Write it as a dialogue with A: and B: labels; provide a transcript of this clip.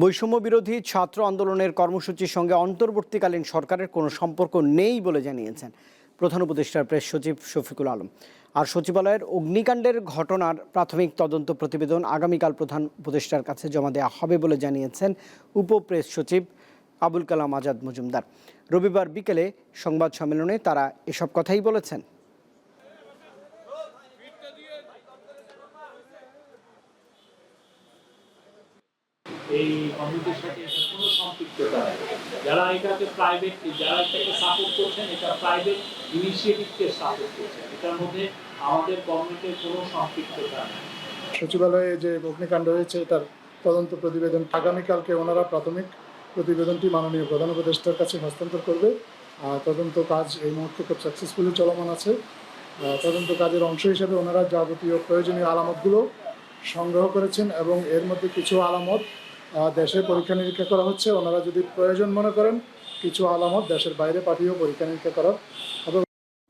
A: বৈষম্য বিরোধী ছাত্র আন্দোলনের কর্মসূচির সঙ্গে অন্তর্বর্তীকালীন সরকারের কোনো সম্পর্ক নেই বলে জানিয়েছেন প্রধান উপদেষ্টার প্রেস সচিব শফিকুল আলম। আর সচিবালয়ের অগ্নিকাণ্ডের ঘটনার প্রাথমিক তদন্ত প্রতিবেদন আগামীকাল প্রধান উপদেষ্টার কাছে জমা দেওয়া হবে বলে জানিয়েছেন উপ প্রেস সচিব আবুল কালাম আজাদ মজুমদার। রবিবার বিকেলে সংবাদ সম্মেলনে তারা এসব কথাই বলেছেন।
B: এই কমিটির সাথে কোনো সম্পৃক্ততা নেই। যারা এটাকে প্রাইভেট যারা এটাকে সাপোর্ট করছেন, এটা প্রাইভেট ইনিশিয়েটিভকে সাপোর্ট করছেন। এটার মধ্যে আমাদের গভর্নমেন্টের কোনো সম্পৃক্ততা নেই।
C: সচিবালয়ে যে অগ্নিকাণ্ড হয়েছে, এটার তদন্ত প্রতিবেদন আগামীকালকে ওনারা প্রাথমিক প্রতিবেদনটি মাননীয় প্রধান উপদেষ্টার কাছে হস্তান্তর করবে। আর তদন্ত কাজ এই মুহূর্তে খুব সাকসেসফুলি চলমান আছে। তদন্ত কাজের অংশ হিসেবে ওনারা যাবতীয় প্রয়োজনীয় আলামতগুলো সংগ্রহ করেছেন এবং এর মধ্যে কিছু আলামত দেশে পরীক্ষা নিরীক্ষা করা হচ্ছে। ওনারা যদি প্রয়োজন মনে করেন, কিছু আলামত দেশের বাইরে পাঠিয়েও পরীক্ষা নিরীক্ষা করার